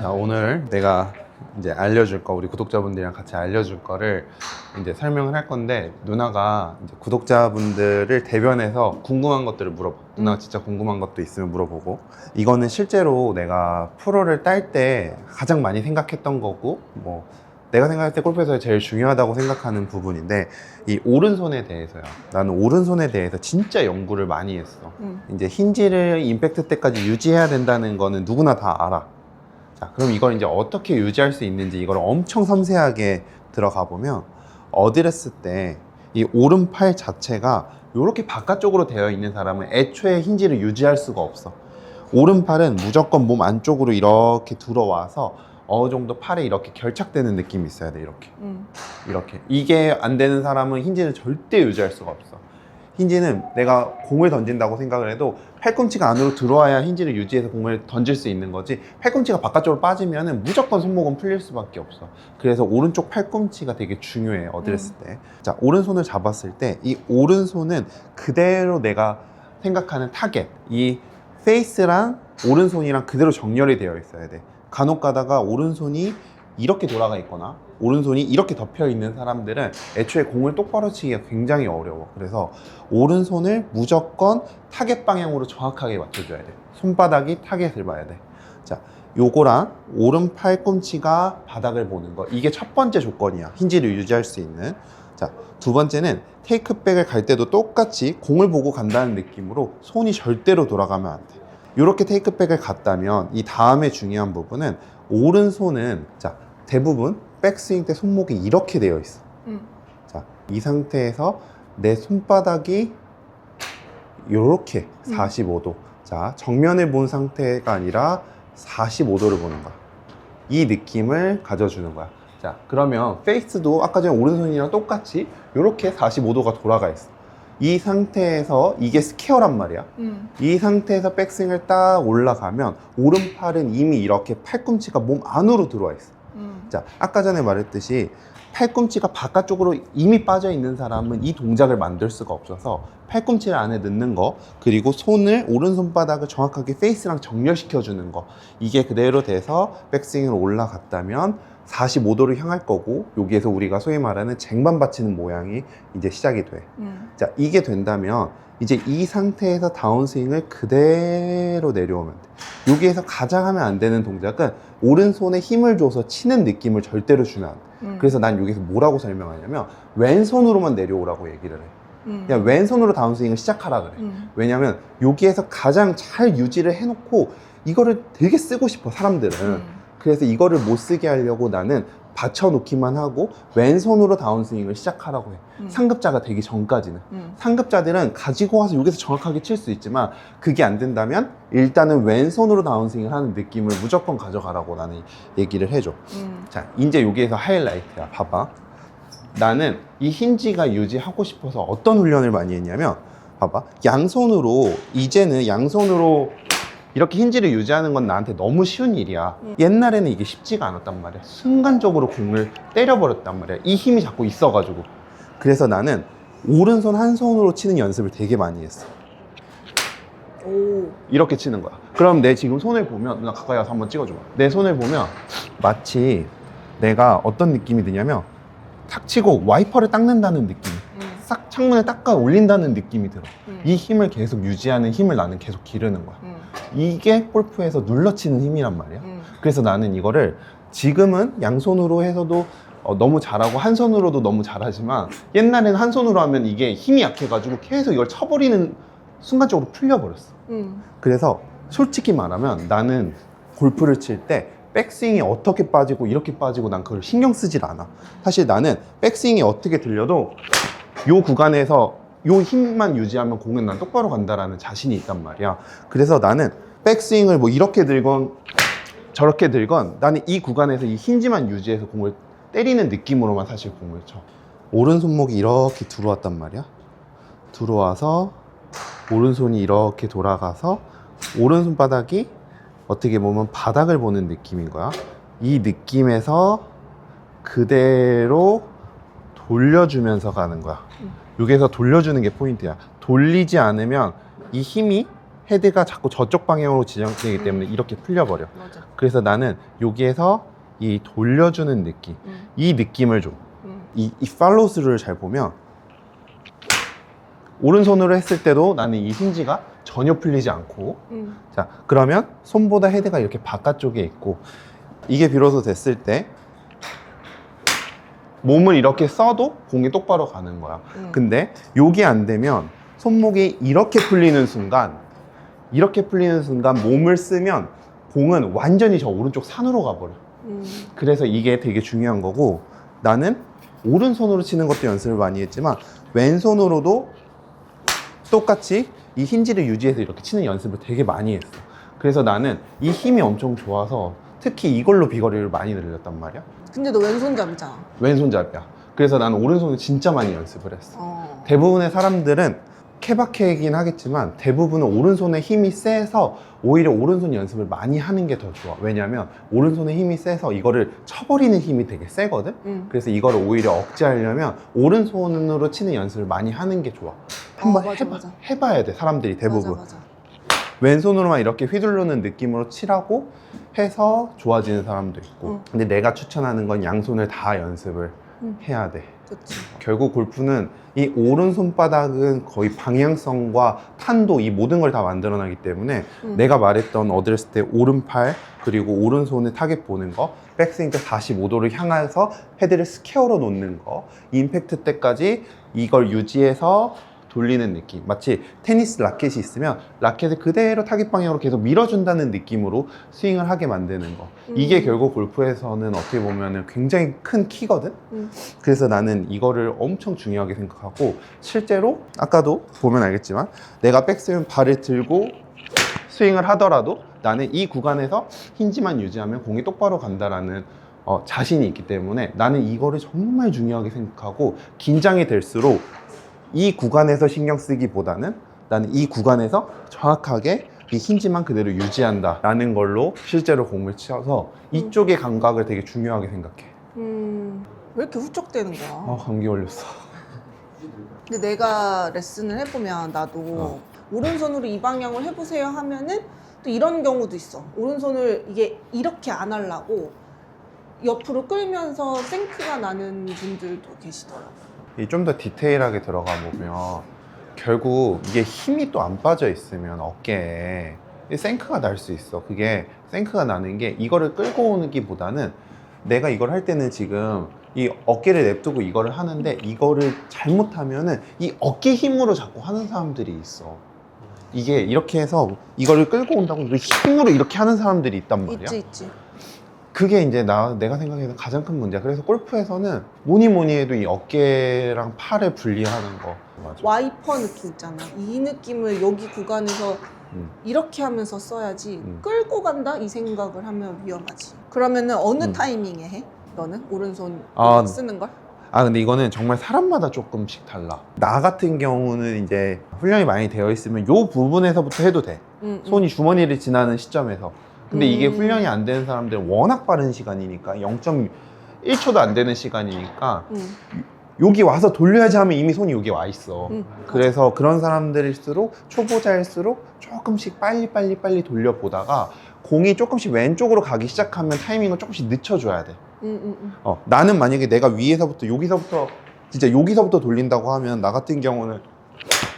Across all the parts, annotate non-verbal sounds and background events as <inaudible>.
자, 오늘 내가 이제 알려줄 거 우리 구독자분들이랑 같이 알려줄 거를 이제 설명을 할 건데 누나가 이제 구독자분들을 대변해서 궁금한 것들을 물어봐. 누나가 진짜 궁금한 것도 있으면 물어보고 이거는 실제로 내가 프로를 딸 때 가장 많이 생각했던 거고 뭐 내가 생각할 때 골프에서 제일 중요하다고 생각하는 부분인데 이 오른손에 대해서요. 나는 오른손에 대해서 진짜 연구를 많이 했어. 음. 이제 힌지를 임팩트 때까지 유지해야 된다는 거는 누구나 다 알아. 자, 그럼 이걸 이제 어떻게 유지할 수 있는지 이걸 엄청 섬세하게 들어가 보면 어드레스 때 이 오른팔 자체가 이렇게 바깥쪽으로 되어 있는 사람은 애초에 힌지를 유지할 수가 없어. 오른팔은 무조건 몸 안쪽으로 이렇게 들어와서 어느 정도 팔에 이렇게 결착되는 느낌이 있어야 돼, 이렇게. 음. 이렇게 이게 안 되는 사람은 힌지는 절대 유지할 수가 없어 힌지는 내가 공을 던진다고 생각을 해도 팔꿈치가 안으로 들어와야 힌지를 유지해서 공을 던질 수 있는 거지. 팔꿈치가 바깥쪽으로 빠지면 무조건 손목은 풀릴 수밖에 없어. 그래서 오른쪽 팔꿈치가 되게 중요해 어드레스 때자 오른손을 잡았을 때 이 오른손은 그대로 내가 생각하는 타겟 이 페이스랑 오른손이랑 그대로 정렬이 되어 있어야 돼. 간혹 가다가 오른손이 이렇게 돌아가 있거나 오른손이 이렇게 덮여 있는 사람들은 애초에 공을 똑바로 치기가 굉장히 어려워. 그래서 오른손을 무조건 타겟 방향으로 정확하게 맞춰줘야 돼. 손바닥이 타겟을 봐야 돼. 자, 요거랑 오른 팔꿈치가 바닥을 보는 거. 이게 첫 번째 조건이야. 힌지를 유지할 수 있는. 자, 두 번째는 테이크백을 갈 때도 똑같이 공을 보고 간다는 느낌으로 손이 절대로 돌아가면 안 돼. 이렇게 테이크백을 갔다면 이 다음에 중요한 부분은 오른손은 자 대부분 백스윙 때 손목이 이렇게 되어 있어. 음. 자, 이 상태에서 내 손바닥이 이렇게 음. 45도. 자, 정면을 본 상태가 아니라 45도를 보는 거야. 이 느낌을 가져주는 거야. 자, 그러면 페이스도 아까 전에 오른손이랑 똑같이 이렇게 45도가 돌아가 있어. 이 상태에서 이게 스퀘어란 말이야. 음. 이 상태에서 백스윙을 딱 올라가면 오른팔은 이미 이렇게 팔꿈치가 몸 안으로 들어와 있어. 음. 자, 아까 전에 말했듯이 팔꿈치가 바깥쪽으로 이미 빠져 있는 사람은 이 동작을 만들 수가 없어서 팔꿈치를 안에 넣는 거 그리고 손을 오른손바닥을 정확하게 페이스랑 정렬시켜 주는 거 이게 그대로 돼서 백스윙으로 올라갔다면 45도를 향할 거고 여기에서 우리가 소위 말하는 쟁반 받치는 모양이 이제 시작이 돼. 음. 자, 이게 된다면 이제 이 상태에서 다운스윙을 그대로 내려오면 돼. 여기에서 가장 하면 안 되는 동작은 오른손에 힘을 줘서 치는 느낌을 절대로 주면 안 돼. 음. 그래서 난 여기서 뭐라고 설명하냐면 왼손으로만 내려오라고 얘기를 해. 음. 그냥 왼손으로 다운스윙을 시작하라 그래. 음. 왜냐면 여기에서 가장 잘 유지를 해놓고 이거를 되게 쓰고 싶어, 사람들은. 음. 그래서 이거를 못 쓰게 하려고 나는 받쳐놓기만 하고 왼손으로 다운스윙을 시작하라고 해. 음. 상급자가 되기 전까지는. 음. 상급자들은 가지고 와서 여기서 정확하게 칠 수 있지만 그게 안 된다면 일단은 왼손으로 다운스윙을 하는 느낌을 무조건 가져가라고 나는 얘기를 해줘. 음. 자, 이제 여기에서 하이라이트야. 봐봐. 나는 이 힌지가 유지하고 싶어서 어떤 훈련을 많이 했냐면 봐봐. 양손으로 이제는 양손으로 이렇게 힌지를 유지하는 건 나한테 너무 쉬운 일이야. 음. 옛날에는 이게 쉽지가 않았단 말이야. 순간적으로 공을 때려버렸단 말이야. 이 힘이 자꾸 있어가지고. 그래서 나는 오른손 한 손으로 치는 연습을 되게 많이 했어. 오. 이렇게 치는 거야. 그럼 내 지금 손을 보면 누나 가까이 와서 한번 찍어줘. 내 손을 보면 마치 내가 어떤 느낌이 드냐면 탁 치고 와이퍼를 닦는다는 느낌. 음. 싹 창문을 닦아 올린다는 느낌이 들어. 음. 이 힘을 계속 유지하는 힘을 나는 계속 기르는 거야. 음. 이게 골프에서 눌러치는 힘이란 말이야. 음. 그래서 나는 이거를 지금은 양손으로 해서도 어, 너무 잘하고 한 손으로도 너무 잘하지만 옛날에는 한 손으로 하면 이게 힘이 약해가지고 계속 이걸 쳐버리는 순간적으로 풀려버렸어. 음. 그래서 솔직히 말하면 나는 골프를 칠 때 백스윙이 어떻게 빠지고 이렇게 빠지고 난 그걸 신경 쓰질 않아. 사실 나는 백스윙이 어떻게 들려도 요 구간에서 요 힘만 유지하면 공은 난 똑바로 간다라는 자신이 있단 말이야. 그래서 나는 백스윙을 뭐 이렇게 들건 저렇게 들건 나는 이 구간에서 이 힌지만 유지해서 공을 때리는 느낌으로만 사실 공을 쳐. 오른손목이 이렇게 들어왔단 말이야. 들어와서 오른손이 이렇게 돌아가서 오른손바닥이 어떻게 보면 바닥을 보는 느낌인 거야. 이 느낌에서 그대로 돌려주면서 가는 거야. 음. 여기서 돌려주는 게 포인트야. 돌리지 않으면 이 힘이 헤드가 자꾸 저쪽 방향으로 지정되기 때문에 이렇게 풀려버려. 맞아. 그래서 나는 여기에서 이 돌려주는 느낌, 음, 이 느낌을 줘. 음. 이, 이 팔로우스루를 잘 보면 오른손으로 했을 때도 나는 이 힌지가 전혀 풀리지 않고 음. 자 그러면 손보다 헤드가 이렇게 바깥쪽에 있고 이게 비로소 됐을 때 몸을 이렇게 써도 공이 똑바로 가는 거야 음. 근데 요게 안 되면 손목이 이렇게 풀리는 순간 이렇게 풀리는 순간 몸을 쓰면 공은 완전히 저 오른쪽 산으로 가버려 음. 그래서 이게 되게 중요한 거고 나는 오른손으로 치는 것도 연습을 많이 했지만 왼손으로도 똑같이 이 힌지를 유지해서 이렇게 치는 연습을 되게 많이 했어. 그래서 나는 이 힘이 엄청 좋아서 특히 이걸로 비거리를 많이 늘렸단 말이야. 근데 너 왼손잡이잖아. 왼손잡이야. 그래서 나는 오른손을 진짜 많이 연습을 했어. 어. 대부분의 사람들은 케바케이긴 하겠지만 대부분은 오른손에 힘이 세서 오히려 오른손 연습을 많이 하는 게 더 좋아. 왜냐면 오른손에 힘이 세서 이거를 쳐버리는 힘이 되게 세거든? 음. 그래서 이거를 오히려 억제하려면 오른손으로 치는 연습을 많이 하는 게 좋아. 한번 어, 맞아, 해봐, 맞아. 해봐야 돼, 사람들이 대부분. 맞아, 맞아. 왼손으로만 이렇게 휘두르는 느낌으로 치라고 해서 좋아지는 사람도 있고. 응. 근데 내가 추천하는 건 양손을 다 연습을 응. 해야 돼. 좋지. 결국 골프는 이 오른 손바닥은 거의 방향성과 탄도 이 모든 걸 다 만들어내기 때문에 음. 내가 말했던 어드레스 때 오른팔 그리고 오른손에 타겟 보는 거 백스윙 때 45도를 향해서 헤드를 스퀘어로 놓는 거 임팩트 때까지 이걸 유지해서 돌리는 느낌 마치 테니스 라켓이 있으면 라켓을 그대로 타겟 방향으로 계속 밀어준다는 느낌으로 스윙을 하게 만드는 거 이게 음. 결국 골프에서는 어떻게 보면 굉장히 큰 키거든 음. 그래서 나는 이거를 엄청 중요하게 생각하고 실제로 아까도 보면 알겠지만 내가 백스윙 발을 들고 스윙을 하더라도 나는 이 구간에서 힌지만 유지하면 공이 똑바로 간다라는 어, 자신이 있기 때문에 나는 이거를 정말 중요하게 생각하고 긴장이 될수록 이 구간에서 신경 쓰기보다는 나는 이 구간에서 정확하게 이 힌지만 그대로 유지한다 라는 걸로 실제로 공을 치어서 이쪽의 감각을 되게 중요하게 생각해. 음. 왜 이렇게 훌쩍대는 거야? 아 감기 걸렸어. 근데 내가 레슨을 해보면 나도 어. 오른손으로 이 방향을 해보세요 하면은 또 이런 경우도 있어. 오른손을 이게 이렇게 안 하려고 옆으로 끌면서 생크가 나는 분들도 계시더라고. 좀 더 디테일하게 들어가 보면 결국 이게 힘이 또 안 빠져 있으면 어깨에 이 생크가 날 수 있어. 그게 생크가 나는 게 이거를 끌고 오는 기보다는 내가 이걸 할 때는 지금 이 어깨를 냅두고 이거를 하는데 이거를 잘못하면은 이 어깨 힘으로 자꾸 하는 사람들이 있어. 이게 이렇게 해서 이거를 끌고 온다고 힘으로 이렇게 하는 사람들이 있단 말이야. 있지 있지. 그게 이제 나 내가 생각해서 가장 큰 문제야. 그래서 골프에서는 뭐니 뭐니 해도 이 어깨랑 팔을 분리하는 거. 맞아. 와이퍼 느낌 있잖아. 이 느낌을 여기 구간에서 음. 이렇게 하면서 써야지 음. 끌고 간다 이 생각을 하면 위험하지. 그러면은 어느 음. 타이밍에 해? 너는 오른손 아, 쓰는 걸? 아 근데 이거는 정말 사람마다 조금씩 달라. 나 같은 경우는 이제 훈련이 많이 되어 있으면 요 부분에서부터 해도 돼. 음, 음. 손이 주머니를 지나는 시점에서. 근데 이게 음. 훈련이 안 되는 사람들은 워낙 빠른 시간이니까 0.1초도 안 되는 시간이니까 음, 여기 와서 돌려야지 하면 이미 손이 여기 와 있어. 음. 그래서 그런 사람들일수록 초보자일수록 조금씩 빨리 빨리 빨리 돌려보다가 공이 조금씩 왼쪽으로 가기 시작하면 타이밍을 조금씩 늦춰줘야 돼. 음, 음, 음. 어, 나는 만약에 내가 위에서부터 여기서부터 진짜 여기서부터 돌린다고 하면 나 같은 경우는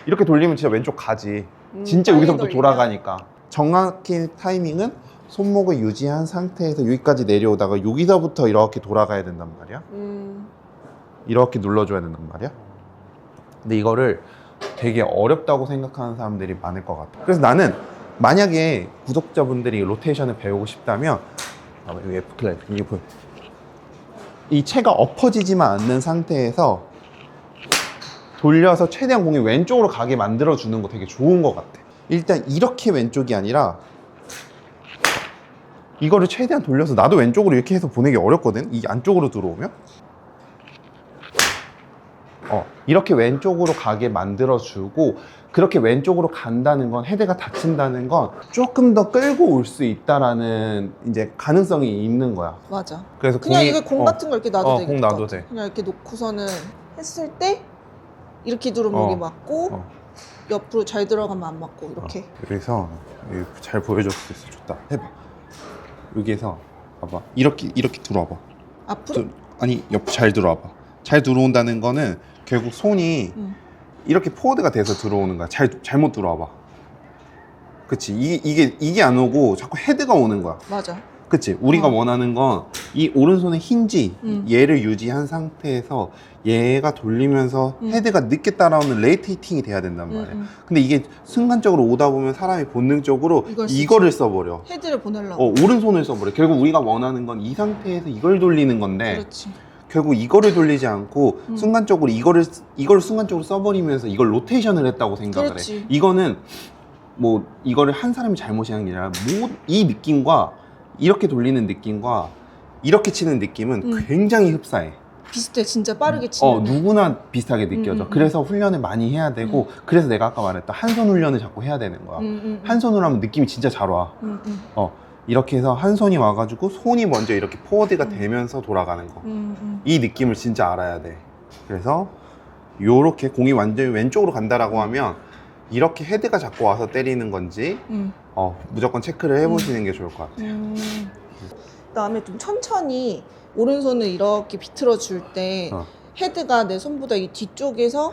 이렇게 돌리면 진짜 왼쪽 가지. 음, 진짜 여기서부터 돌리면? 돌아가니까. 정확히 타이밍은 손목을 유지한 상태에서 여기까지 내려오다가 여기서부터 이렇게 돌아가야 된단 말이야. 음, 이렇게 눌러줘야 된단 말이야. 근데 이거를 되게 어렵다고 생각하는 사람들이 많을 것 같아. 그래서 나는 만약에 구독자분들이 로테이션을 배우고 싶다면 봐봐, 여기 F 클랩 이게 보여. 이 채가 엎어지지만 않는 상태에서 돌려서 최대한 공이 왼쪽으로 가게 만들어 주는 거 되게 좋은 것 같아. 일단 이렇게 왼쪽이 아니라 이거를 최대한 돌려서 나도 왼쪽으로 이렇게 해서 보내기 어렵거든. 이 안쪽으로 들어오면. 어, 이렇게 왼쪽으로 가게 만들어주고 그렇게 왼쪽으로 간다는 건 헤드가 닫힌다는 건 조금 더 끌고 올 수 있다라는 이제 가능성이 있는 거야. 맞아. 그래서 그냥 공이- 이게 공 어, 같은 거 이렇게 놔도 어, 되겠다. 공 놔도 돼. 그냥 이렇게 놓고서는 했을 때 이렇게 두르면 어. 여기 맞고 어. 옆으로 잘 들어가면 안 맞고 이렇게. 여기서 여기 잘 보여줄 수 있어 좋다 해봐 여기에서 봐봐. 이렇게 이렇게 들어와봐. 앞으로. 들- 아니 옆 잘 들어와봐. 잘 들어온다는 거는 결국 손이 응. 이렇게 포워드가 돼서 들어오는 거야. 잘 잘못 들어와봐. 그치? 이게 이게 이게 안 오고 자꾸 헤드가 오는 거야. 맞아. 그치 우리가 어. 원하는 건 이 오른손의 힌지 음. 얘를 유지한 상태에서 얘가 돌리면서 음. 헤드가 늦게 따라오는 레이테이팅이 돼야 된단 응, 말이야 응. 근데 이게 순간적으로 오다 보면 사람이 본능적으로. 이거를 써버려. 헤드를 보내려고. 어, 오른손을 써버려. 결국 우리가 원하는 건 이 상태에서 이걸 돌리는 건데, 그렇지. 결국 이거를 돌리지 않고, 음. 순간적으로 이거를, 이걸 순간적으로 써버리면서 이걸 로테이션을 했다고 생각을 그렇지. 해. 이거는, 뭐, 이거를 한 사람이 잘못이 아니라 뭐, 이 느낌과, 이렇게 돌리는 느낌과, 이렇게 치는 느낌은 음. 굉장히 흡사해. 비슷해. 진짜 빠르게 치는. 어, 누구나 비슷하게 느껴져. 음, 음, 음. 그래서 훈련을 많이 해야 되고, 그래서 내가 아까 말했던 한 손 훈련을 자꾸 해야 되는 거야. 응, 응, 한 손으로 하면 느낌이 진짜 잘 와. 응, 응, 어, 이렇게 해서 한 손이 와가지고 손이 먼저 이렇게 포워드가 음. 되면서 돌아가는 거. 응, 응. 이 느낌을 진짜 알아야 돼. 그래서 요렇게 공이 완전히 왼쪽으로 간다라고 하면 이렇게 헤드가 자꾸 와서 때리는 건지 응. 어, 무조건 체크를 해보시는 게 좋을 것 같아. 음. 그다음에 좀 천천히 오른손을 이렇게 비틀어 줄 때 어. 헤드가 내 손보다 이 뒤쪽에서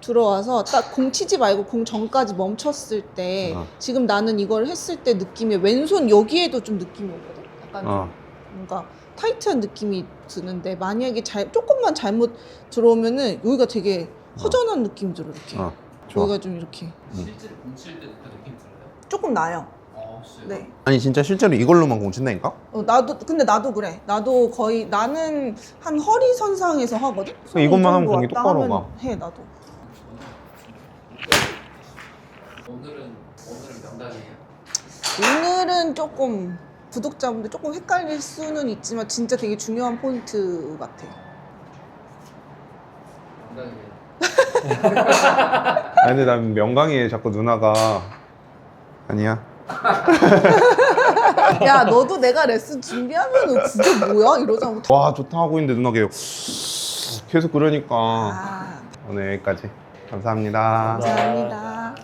들어와서 딱 공 치지 말고 공 전까지 멈췄을 때 어. 지금 나는 이걸 했을 때 느낌이 왼손 여기에도 좀 느낌이 오거든. 약간 좀 어, 뭔가 타이트한 느낌이 드는데 만약에 잘 조금만 잘못 들어오면은 여기가 되게 허전한 느낌이 들어 이렇게. 어, 좋아. 여기가 좀 이렇게 실제로 공칠 때도 그 느낌 들어요? 조금 나요. 어, 진짜요? 네. 아니 진짜 실제로 이걸로만 공 친다니까? 어, 나도 근데 나도 그래. 나도 거의 나는 한 허리 선상에서 하거든. 손이 이것만 이 하면 정도 공이 왔다 똑바로 하면 가. 해 나도. 오늘은 오늘은 명당이에요. 오늘은 조금 구독자분들 조금 헷갈릴 수는 있지만 진짜 되게 중요한 포인트 같아. 명당이에요. <laughs> 아니 근데 난 명강이에 자꾸 누나가 아니야. <laughs> 야 너도 내가 레슨 준비하면은 그게 뭐야 이러잖아. 와 좋다 하고 있는데 누나 계속 계속 그러니까 아 오늘 여기까지 감사합니다. 감사합니다.